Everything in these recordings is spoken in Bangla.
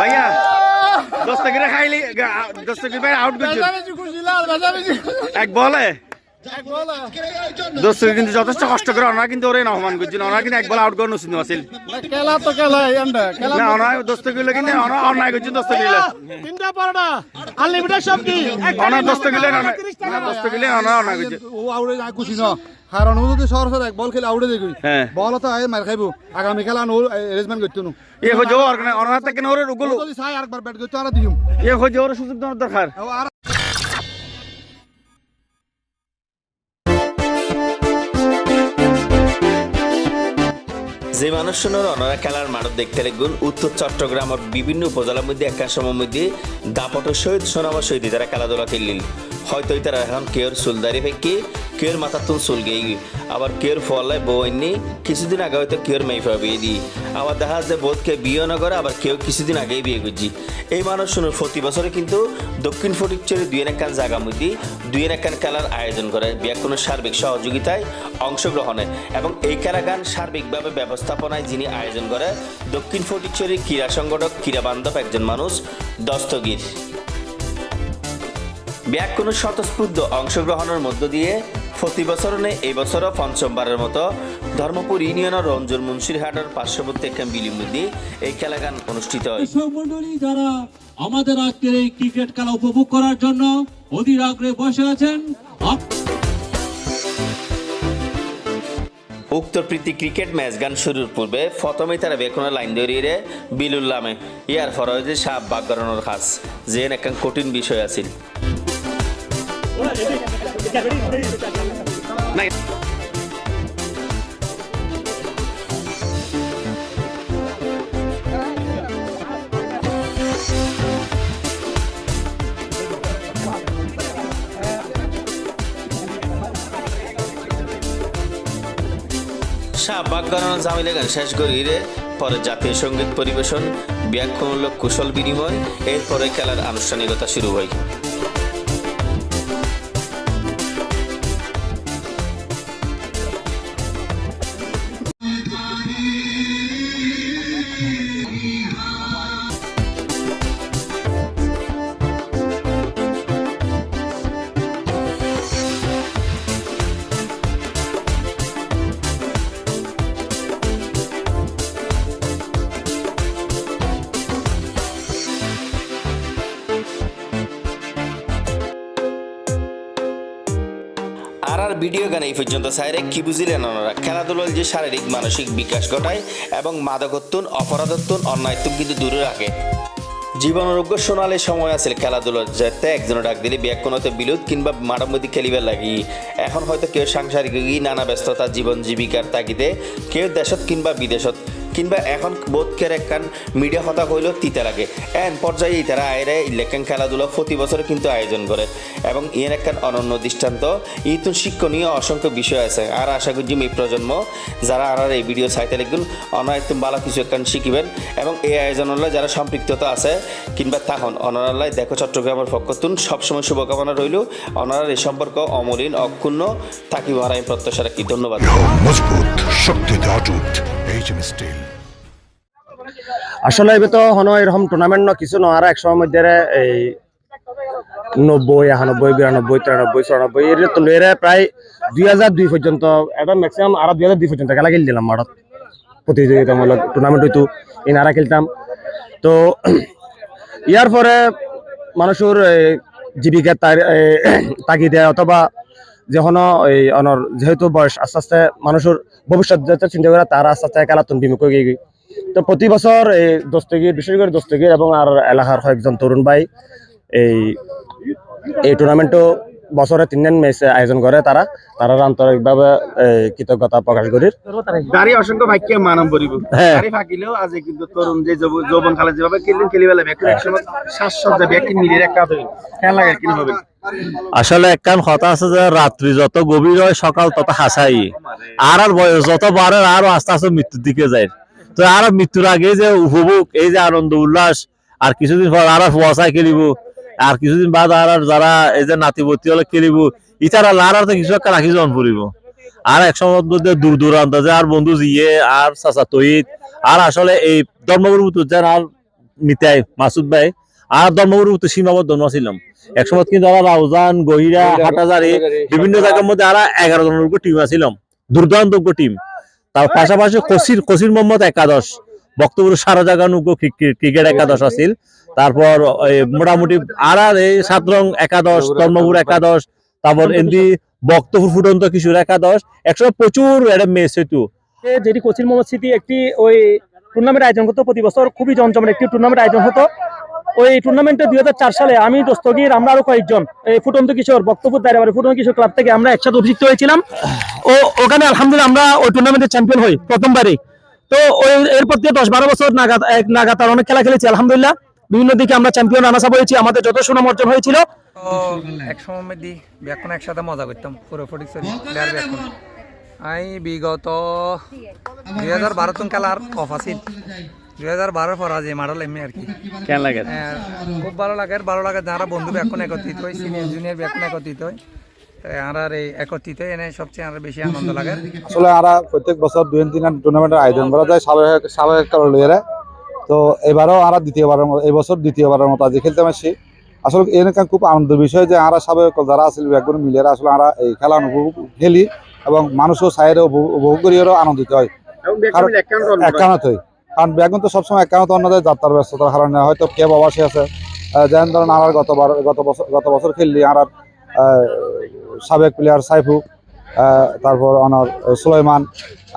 ভাইয়া দস্তগিরে খাইলি দস্তগির ভাই আউট করছে। এক বলে? দস্তগির কিন্তু যথেষ্ট কষ্ট করে ওনারা কিন্তু ওরে নহমান করছিল ওনারা কিন্তু এক বল আউট করে নসিন আছিল খেলা তো খেলা এন্ডা খেলা না ওনারা দস্তগির কিন্তু ওনারা অন্যায় করছেন দস্তগির তিনটা পারডা আনলিমিটেড সবজি ওনার দস্তগিলে ওনার দস্তগিলে ওনারা অন্যায় করছে। ও আউড়ে যায় খুশি ন কারণ ও যদি সর সর এক বল খেলে আউড়ে দেখি হ্যাঁ। বল তো আয় মার খাইবো। আগামী খেলা অ্যারেঞ্জমেন্ট করতে নো এ হয়ে থেকে রুগুলো যদি চাই আরেকবার ব্যাট করতে আর দিম। এ হয়ে ওর সুযোগ দেওয়ার দরকার ও আর যে মানুষজনের অনারা খেলার মাঠ দেখতে লাগুন উত্তর চট্টগ্রামের বিভিন্ন উপজেলার মধ্যে একটা সময়ের মধ্যে দাপটের সহিত সোনামার সহিত তারা খেলাধুলা খেললিল হয়তো তারা এখন কেউর চুলদারি ফেঁকি কেউর মাথার তুন চুল গেই আবার কেউর ফলাই বউনি কিছুদিন আগে হয়তো কেউর মেয়ে বিয়ে দিই আবার দেখা যায় বোধকে বিয়ে না করে, আবার কেউ কিছুদিন আগেই বিয়ে করছি। এই মানুষ শুনুন, প্রতি বছরে কিন্তু দক্ষিণ ফটিকচুরি দুই একখান জায়গা মধ্যে দুই একখান খেলার আয়োজন করে। বিয়া কোনো সার্বিক সহযোগিতায় অংশগ্রহণে। এবং এই খেলাগান সার্বিকভাবে ব্যবস্থাপনায় যিনি আয়োজন করে, দক্ষিণ ফটিকচুরি ক্রীড়া সংগঠক, ক্রীড়া বান্ধব একজন মানুষ, দস্তগীর। ব্যাগ কোনো স্বতঃস্ফূর্ত অংশগ্রহণের মধ্য দিয়ে প্রতি বছর নেই এই বছরও পঞ্চমবারের মতো ধর্মপুর ইউনিয়নের রঞ্জন মুন্সিরহাটের পার্শ্ববর্তী একখান বিলির মধ্যে এই খেলাগান অনুষ্ঠিত হয়। যারা আমাদের আজকের এই ক্রিকেট খেলা উপভোগ করার জন্য অধীর আগ্রহে বসে আছেন উক্ত প্রীতি ক্রিকেট ম্যাচ গান শুরুর পূর্বে প্রথমেই তারা বেকোনা লাইন ধরিয়ে বিলুল্লামে ইয়ার ফরজে সাপ বাগরানোর খাস যে একখান কঠিন বিষয় আছিল। বাগরানোর জামিলে গান শেষ করিয়ে পরে জাতীয় সংগীত পরিবেশন ব্যাখ্যামূলক কুশল বিনিময়, এরপরে খেলার আনুষ্ঠানিকতা শুরু হয়। আর ভিডিও গান এই পর্যন্ত সাইরে কি বুঝিলেন ওনারা? খেলাধুলার যে শারীরিক, মানসিক বিকাশ ঘটায় এবং মাদকত্বন, অপরাধত্বন অন্যায়ত্বন কিন্তু দূরে রাখে। জীবনারোগ্য সোনালে সময় আছে খেলাধুলার, যাতে একজন ডাক দিলে বিয়া কোনোতে বিলুদ কিংবা মাঠের মধ্যে খেলিবার লাগি। এখন হয়তো কেউ সাংসারিক নানা ব্যস্ততা, জীবন জীবিকার তাগিদে, কেউ দেশত কিংবা বিদেশত কিংবা এখন বোধকের একখান মিডিয়া কথা হইলেও তিতা লাগে। এন পর্যায়ে তারা আয়রে ইলেকশন খেলাধুলা প্রতি বছর কিন্তু আয়োজন করে। এবং ইয়ের একখান অনন্য দৃষ্টান্ত। ইতুন শিক্ষণীয় অসংখ্য বিষয় আছে। আর আশা করছি এই প্রজন্ম যারা আর এই ভিডিও চাইতে লিখবেন অনায়তম ভালো কিছু একখান শিখিবেন। এবং এই আয়োজনলে যারা সম্পৃক্ততা আছে, কিংবা তখন অনারাল্লাহ দেখো চট্টগ্রামের পক্ষতুন সবসময় শুভকামনা রইল। অনারার এই সম্পর্ক অমলিন, অক্ষুণ্ণ। থাকিব আমি প্রত্যাশা রাখি। ধন্যবাদ। এইচএম স্টিল আসলে এবার তো হনো এরকম টুর্নামেন্ট ন কিছু ন আর একসময় মধ্যে এই নব্বই একানব্বই বিরানব্বই তিরানব্বই চুরানব্বই এর তো এর প্রায় দুই হাজার দুই পর্যন্ত এটা ম্যাক্সিমাম আর দুই হাজার দুই পর্যন্ত খেলা খেলি দিলাম মাঠত। প্রতিযোগিতামূলক টুর্নামেন্ট হইতো ইনারা খেলতাম। তো ইয়ার পরে মানুষের এই, জীবিকার এই, তাগিদে অথবা যখন এই অনর, যেহেতু বয়স আস্তে আস্তে মানুষের ভবিষ্যৎ যাতে চিন্তা করে তারা আস্তে আস্তে একালাতন বিমুখ হয়ে গিয়ে। তো প্রতি বছর এই দস্তগীর, বিশেষ করে দস্তগীর এবং আর এলাকার কয়েকজন তরুণ ভাই এই এই টুর্নামেন্টও বছরে তিনদিন ম্যাচ আয়োজন করে তারা তারা আন্তরিকভাবে এই, কৃতজ্ঞতা প্রকাশ করি গাড়ি অসংখ্য ভাগ্য মানব বলিব হ্যাঁ। গাড়ি ফাঁকিলেও আজ কিন্তু তরুণ যে যৌবন কালে যেভাবে খেললেন খেলিবে লাগবে এখন একসময় শ্বাসসজ্জা ব্যক্তি মিলিয়ে একটা খেলা লাগে কিনা হবে আসলে একখান কথা আছে যে রাত্রি যত গভীর হয় সকাল তত হাসাই আর আর বয়স যত বাড়ে আরও আস্তে আস্তে মৃত্যুর দিকে যায়। তো আর মৃত্যুর আগে যে উপভোগ এই যে আনন্দ উল্লাস আর কিছুদিন পর আর ফুয়াশায় খেলিব। আর কিছুদিন বাদ আর যারা এই যে নাতিবতী হলে খেলিব ইতারা লার আর কিছু একটা রাখি জন পড়িব আর এক সময় দূর দূরান্ত যে আর বন্ধু জিয়ে আর চাচা তহিদ আর আসলে এই ধর্মগুরু যান আর মিতাই মাসুদ ভাই আর ধর্মগুরু তো সীমাবদ্ধ নছিলাম। এক সময় কিন্তু আমরা রাউজান গহিরা হাটাজারি বিভিন্ন জায়গার মধ্যে আর এগারো জনের টিম আছিলাম। দুর্দান্ত টিম তার পাশাপাশি কসির কসির মোহাম্মদ একাদশ বক্তব্য সারা জায়গা ক্রিকেট একাদশ আছিল। তারপর মোটামুটি আর আর এই সাতরং একাদশ ধর্মপুর একাদশ তারপর এমনি বক্তপুর ফুটন্ত কিশোর একাদশ একসময় প্রচুর একটা মেস হইতো। যেটি কোচিং মোহাম্মদ স্মৃতি একটি ওই টুর্নামেন্ট আয়োজন করতো প্রতি বছর খুবই জমজমের একটি টুর্নামেন্ট আয়োজন হতো। ওই টুর্নামেন্টে দুই হাজার চার সালে আমি দস্তগীর আমরা আরও কয়েকজন এই ফুটন্ত কিশোর বক্তব্য দাঁড়াবাড়ি ফুটন্ত কিশোর ক্লাব থেকে আমরা একসাথে অভিযুক্ত হয়েছিলাম। ও ওখানে আলহামদুলিল্লাহ আমরা ওই টুর্নামেন্টের চ্যাম্পিয়ন হই প্রথমবারই। তো ওই এরপর দিয়ে দশ বারো বছর নাগাদ নাগাদ অনেক খেলা খেলেছি আলহামদুলিল্লাহ। বিভিন্ন দিকে আমরা চ্যাম্পিয়ন রানাসাপ বলেছি আমাদের যত সুনাম অর্জন হয়েছিল। এক সময় একসাথে মজা করতাম পুরো ফটিক আমি বিগত দুই হাজার বারো তন খেলার অফ দুই হাজার বারোর পর আজ মাডল এমনি আর কি। কেন লাগে? হ্যাঁ, খুব ভালো লাগে ভালো লাগে যারা বন্ধু ব্যাকুন একত্রিত হয় সিনিয়র জুনিয়র ব্যাকুন একত্রিত হয়। আর এই একত্রিত হয় এনে সবচেয়ে আমার বেশি আনন্দ লাগে। আসলে আমরা প্রত্যেক বছর দুই তিন টুর্নামেন্টের আয়োজন করা যায় সাবেক সাবেক কারণে। তো এবারও আমরা দ্বিতীয়বারের মতো এই বছর দ্বিতীয়বারের মতো আজ খেলতে পারছি। আসলে এখানে খুব আনন্দের বিষয় যে আমরা সাবেক যারা আছিল ব্যাগুন মিলিয়ে আসলে আমরা এই খেলা অনুভব খেলি এবং মানুষও সাইডে উপভোগ করিয়েও আনন্দিত হয়। একান্ত মিলে হয়। কারণ ব্যাগুন তো সবসময় একান্ত অন্যদের যাত্রার ব্যস্ততার কারণে হয়তো কে প্রবাসী আছে। যেমন ধরেন আমার গতবার গত বছর গত বছর খেললি আর সাবেক প্লেয়ার সাইফু তারপর অনার সুলাইমান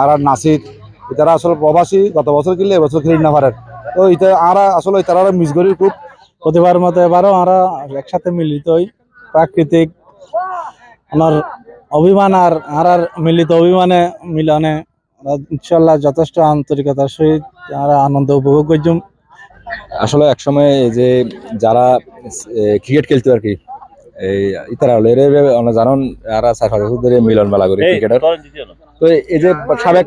আর আর নাসির এটারা আসলে প্রবাসী গত বছর খেললে এবছর খেলি না পারেন। তো এটা আমরা আসলে তারা মিস খুব। প্রতিবার মতো এবারও আমরা একসাথে মিলিত হই। প্রাকৃতিক আমার অভিমান আর আর মিলিত অভিমানে মিলনে। ইনশাল্লাহ যথেষ্ট আন্তরিকতার সহিত আমরা আনন্দ উপভোগ করছুম। আসলে একসময় এই যে যারা ক্রিকেট খেলতো আর কি এই ইতারা হলে এর জানুন আর চার পাঁচ বছর ধরে মিলন মেলা করি ক্রিকেটের তো এই যে সাবেক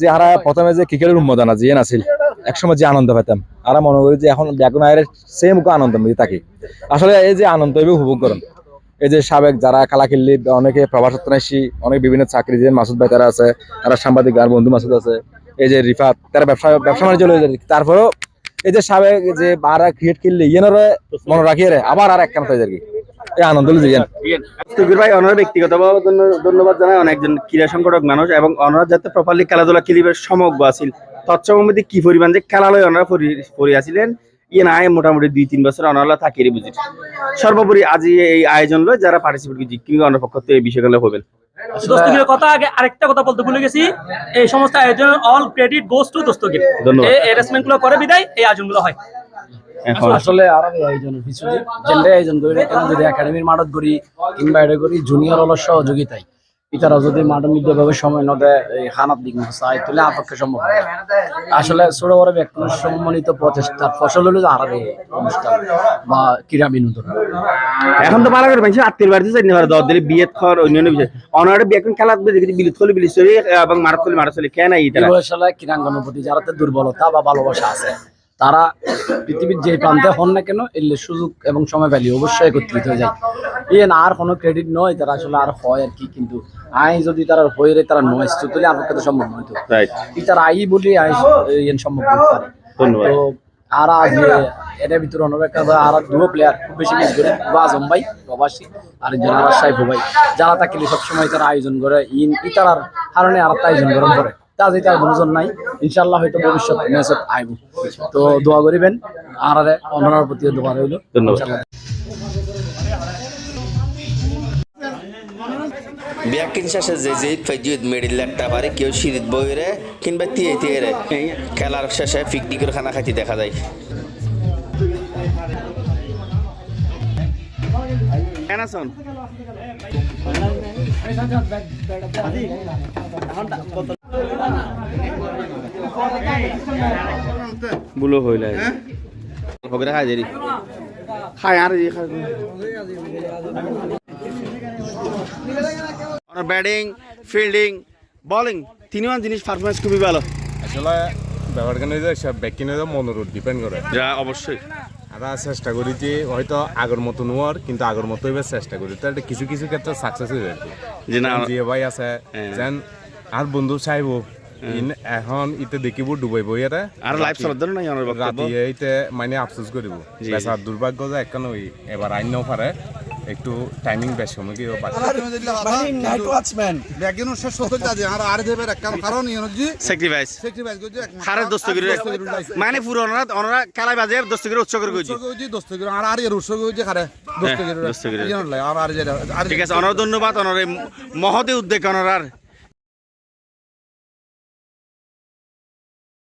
যে হারা প্রথমে যে ক্রিকেটের উন্মোদনা যে আছিল একসময় যে আনন্দ পেতাম। আর মনে করি যে এখন ব্যাকুন আয়ের সেম আনন্দ মধ্যে থাকি। আসলে এই যে আনন্দ উপভোগ করেন। এই যে সাবেক যারা খেলা খেললি অনেকে প্রবাসত্ব আসি, অনেক বিভিন্ন চাকরি দিয়ে মাসুদ ভাই তারা আছে, তারা সাংবাদিক, আর বন্ধু মাসুদ আছে, এই যে রিফাত, তারা ব্যবসা ব্যবসা বাণিজ্য লয়ে যায়। তারপরেও এই যে সাবেক যে বারা ক্রিকেট খেললে ইয়েনরে মনে রাখিয়ে রে, আবার আর এক হয়ে যায় আর কি। ব্যক্তিগতভাবে ধন্য- ধন্যবাদ জানাই। অনেকজন ক্রীড়া সংগঠক মানুষ এবং ওনারা যাতে প্রপারলি খেলাধুলা খেলিবে, সমগ্র আছিল তৎসমের কি পরিমাণ যে খেলা লয় ওনারা পড়ে আসিলেন ইয়ে নাই মোটামুটি দুই তিন বছর অনারা থাকিয়ে বুঝি। সর্বোপরি আজি এই আয়োজন লয় যারা পার্টিসিপেট করছি কিংবা অন্য পক্ষ থেকে এই বিষয়গুলো হবেন দস্তগীরের কথা আগে আরেকটা কথা বলতে ভুলে গেছি। এই সমস্ত আয়োজন all credit goes to Dastagir এই অ্যারেঞ্জমেন্টগুলো করে বিদায় এই আয়োজনগুলো হয়। এখন আসলে আর এই আয়োজনের পিছনে জেন্ডার আয়োজন করি যদি একাডেমির মাঠত করি কিংবা এটা করি জুনিয়র হলো সহযোগিতায়। ইতারা যদি মাঠের নির্দিষ্টভাবে সময় ন দেয় এই খানার দিক তাহলে আপক্ষে সম্ভব আসলে ছোট বড় ব্যক্তি সম্মানিত প্রচেষ্টার ফসল হলো আর অনুষ্ঠান বা ক্রীড়া বিনোদন। এখন তো পারা করে মানুষ আত্মীয় বাড়িতে চাই না দশ দিলে বিয়ে খর অন্যান্য বিষয়। অনারে এখন খেলা দেখেছি বিলিত হলে বিলিত এবং মারাত হলে মারাত চলে কেন এই আসলে ক্রীড়াঙ্গনের প্রতি যারা দুর্বলতা বা ভালোবাসা আছে তারা পৃথিবীর যে প্রান্তে হন না কেন এলে সুযোগ এবং সময় পেলে অবশ্যই একত্রিত হয়ে যায়। ইয়ে না আর কোনো ক্রেডিট নয় তারা আসলে আর হয় আর কি কিন্তু আই যদি তারা হয়ে রে তারা নয় তাহলে আমার কাছে সম্ভব নয় তো। তারা আই বলি আই ইয়েন সম্ভব করতে পারে তো আর আজ এটার ভিতরে অনবেক্ষা আর দুটো প্লেয়ার খুব বেশি মিস করে বা আজম ভাই প্রবাসী আর আর সাইফু ভাই যারা থাকলে সবসময় তারা আয়োজন করে ইন ইতারার কারণে আর একটা আয়োজন গরম করে। তা যে তার দুজন নাই। ইনশাল্লাহ হয়তো ভবিষ্যৎ ম্যাচত আইব। তো দোয়া করিবেন আর অনার প্রতি দোয়া রইল। ধন্যবাদ। ব্যাকিন শেষে যে যে ফেজুদ মেডিল একটা পারে কেউ সিঁড়িত বইরে কিংবা তিয়ে তিয়ে রে খেলার শেষে পিকনিকের খানা খাইতে দেখা যায়। বুলো হইল হগরে খাই দেরি। খাই আর খাই। ব্যাটিং ফিল্ডিং বোলিং তিনজন জিনিস পারফরমেন্স খুবই ভালো। আসলে ব্যাপারটা যে সব ব্যক্তিনে মনের উপর ডিপেন্ড করে। যা অবশ্যই। আমরা চেষ্টা করি যে হয়তো আগের মতো নোয়ার কিন্তু আগের মতো এবার চেষ্টা করি। তো কিছু কিছু ক্ষেত্রে সাকসেস হয়ে যায়। যে না ভাই আছে হ্যাঁ। যেন আর বন্ধু চাইব ইন এখন ইতে দেখিব ডুবাইব ইয়াতে আর লাইভ চলার জন্য নাই বক্তব্য? রাতি এইতে মানে আফসোস করিব বেচার দুর্ভাগ্য যে একখান ওই এবার আইন নাও পারে একটু টাইমিং বেশ সময় কি স্যাক্রিফাইস হারে দস্তগিরি মানে পুরো ওনারা ওনারা খেলায় বাজে দস্তগিরি উৎস করে কইছি দস্তগিরি ঠিক আছে ওনার ধন্যবাদ এই মহতে উদ্যোগ